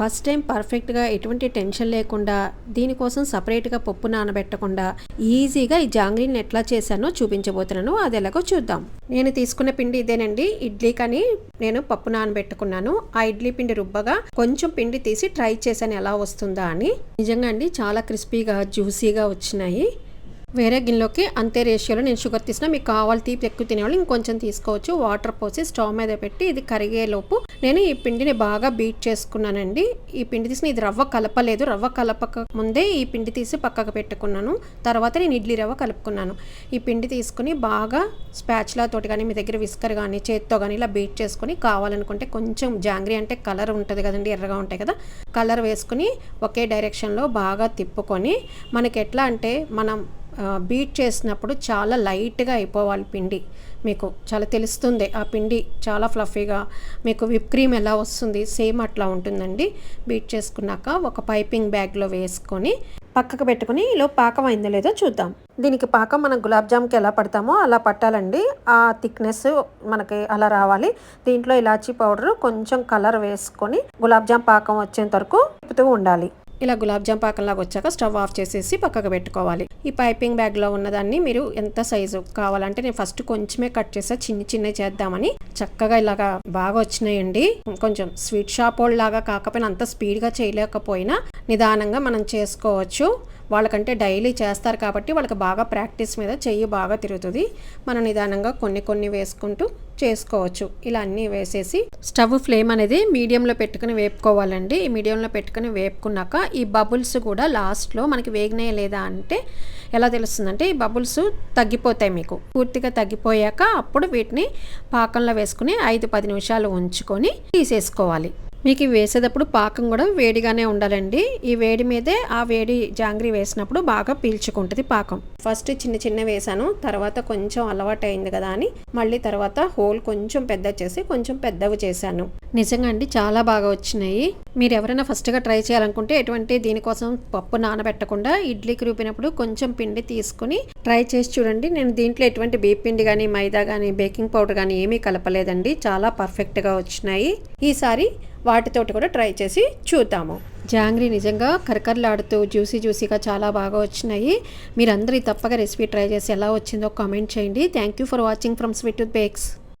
First time పర్ఫెక్ట్గా ఎటువంటి tension లేకుండా దీనికోసం సపరేట్గా పప్పు నానబెట్టకుండా ఈజీగా ఈ జాంగ్రీని ఎట్లా చేశానో చూపించబోతున్నాను. అది ఎలాగో చూద్దాం. నేను తీసుకున్న పిండి ఇదేనండి. ఇడ్లీ కానీ నేను పప్పు నానబెట్టుకున్నాను. ఆ ఇడ్లీ పిండి రుబ్బగా కొంచెం పిండి తీసి ట్రై చేశాను ఎలా వస్తుందా అని. నిజంగా అండి చాలా క్రిస్పీగా జ్యూసీగా వచ్చినాయి. వేరే గిన్నెలోకి అంతే రేషియోలో నేను షుగర్ తీసిన మీకు కావాలి తీపి ఎక్కువ తినేవాళ్ళు ఇంకొంచెం తీసుకోవచ్చు. వాటర్ పోసి స్టవ్ మీద పెట్టి ఇది కరిగేలోపు నేను ఈ పిండిని బాగా బీట్ చేసుకున్నానండి. ఈ పిండి తీసిన ఇది రవ్వ కలపలేదు. రవ్వ కలపక ముందే ఈ పిండి తీసి పక్కకు పెట్టుకున్నాను. తర్వాత నేను ఇడ్లీ రవ్వ కలుపుకున్నాను. ఈ పిండి తీసుకుని బాగా స్పాచ్లా తోటి కానీ మీ దగ్గర విస్కర్ కానీ చేత్తో కానీ ఇలా బీట్ చేసుకొని కావాలనుకుంటే కొంచెం జాంగ్రీ అంటే కలర్ ఉంటుంది కదండి ఎర్రగా ఉంటాయి కదా. కలర్ వేసుకుని ఒకే డైరెక్షన్లో బాగా తిప్పుకొని మనకి ఎట్లా అంటే మనం బీట్ చేసినప్పుడు చాలా లైట్గా అయిపోవాలి పిండి. మీకు చాలా తెలుస్తుంది. ఆ పిండి చాలా ఫ్లఫీగా మీకు విప్ క్రీమ్ ఎలా వస్తుంది సేమ్ అట్లా ఉంటుందండి. బీట్ చేసుకున్నాక ఒక పైపింగ్ బ్యాగ్లో వేసుకొని పక్కకు పెట్టుకుని ఇలా పాకం అయిందో లేదో చూద్దాం. దీనికి పాకం మనం గులాబ్ జామ్కి ఎలా పడతామో అలా పట్టాలండి. ఆ థిక్నెస్ మనకి అలా రావాలి. దీంట్లో ఇలాచీ పౌడర్ కొంచెం కలర్ వేసుకొని గులాబ్ జామ్ పాకం వచ్చేంత వరకు తిప్పుతూ ఉండాలి. ఇలా గులాబ్ జామ్ పాకంలాగా వచ్చాక స్టవ్ ఆఫ్ చేసేసి పక్కకు పెట్టుకోవాలి. ఈ పైపింగ్ బ్యాగ్లో ఉన్నదాన్ని మీరు ఎంత సైజు కావాలంటే నేను ఫస్ట్ కొంచెమే కట్ చేసా. చిన్న చిన్న చేద్దామని. చక్కగా ఇలాగా బాగా వచ్చినాయండి. కొంచెం స్వీట్ షాప్ వాళ్ళ లాగా కాకపోయినా అంత స్పీడ్గా చేయలేకపోయినా నిదానంగా మనం చేసుకోవచ్చు. వాళ్ళకంటే డైలీ చేస్తారు కాబట్టి వాళ్ళకి బాగా ప్రాక్టీస్ మీద చెయ్యి బాగా తిరుగుతుంది. మనం నిదానంగా కొన్ని కొన్ని వేసుకుంటూ చేసుకోవచ్చు. ఇలా అన్నీ వేసేసి స్టవ్ ఫ్లేమ్ అనేది మీడియంలో పెట్టుకుని వేపుకోవాలండి. ఈ మీడియంలో పెట్టుకుని వేపుకున్నాక ఈ బబుల్స్ కూడా లాస్ట్లో మనకి వేగినాయా లేదా అంటే ఎలా తెలుస్తుందంటే ఈ బబుల్స్ తగ్గిపోతాయి మీకు. పూర్తిగా తగ్గిపోయాక అప్పుడు వీటిని పాకంలో వేసుకుని ఐదు పది నిమిషాలు ఉంచుకొని తీసేసుకోవాలి. మీకు ఇవి వేసేటప్పుడు పాకం కూడా వేడిగానే ఉండాలండి. ఈ వేడి మీదే ఆ వేడి జాంగ్రీ వేసినప్పుడు బాగా పీల్చుకుంటుంది పాకం. ఫస్ట్ చిన్న చిన్న వేసాను. తర్వాత కొంచెం అలవాటు అయింది కదా అని మళ్ళీ తర్వాత హోల్ కొంచెం పెద్ద చేసి కొంచెం పెద్దవి చేశాను. నిజంగా అండి చాలా బాగా వచ్చినాయి. మీరు ఎవరైనా ఫస్ట్గా ట్రై చేయాలనుకుంటే ఎటువంటి దీనికోసం పప్పు నానబెట్టకుండా ఇడ్లీకి రూపినప్పుడు కొంచెం పిండి తీసుకుని ట్రై చేసి చూడండి. నేను దీంట్లో ఎటువంటి బీప్ పిండి కానీ మైదా కానీ బేకింగ్ పౌడర్ కానీ ఏమీ కలపలేదండి. చాలా పర్ఫెక్ట్గా వచ్చినాయి. ఈసారి వాటితోటి కూడా ట్రై చేసి చూద్దాము. జాంగ్రీ నిజంగా కరకరలాడుతూ జ్యూసీ జ్యూసీగా చాలా బాగా వచ్చినాయి. మీరందరూ తప్పక తప్పగా రెసిపీ ట్రై చేసి ఎలా వచ్చిందో కామెంట్ చేయండి. Thank you for watching from sweet bakes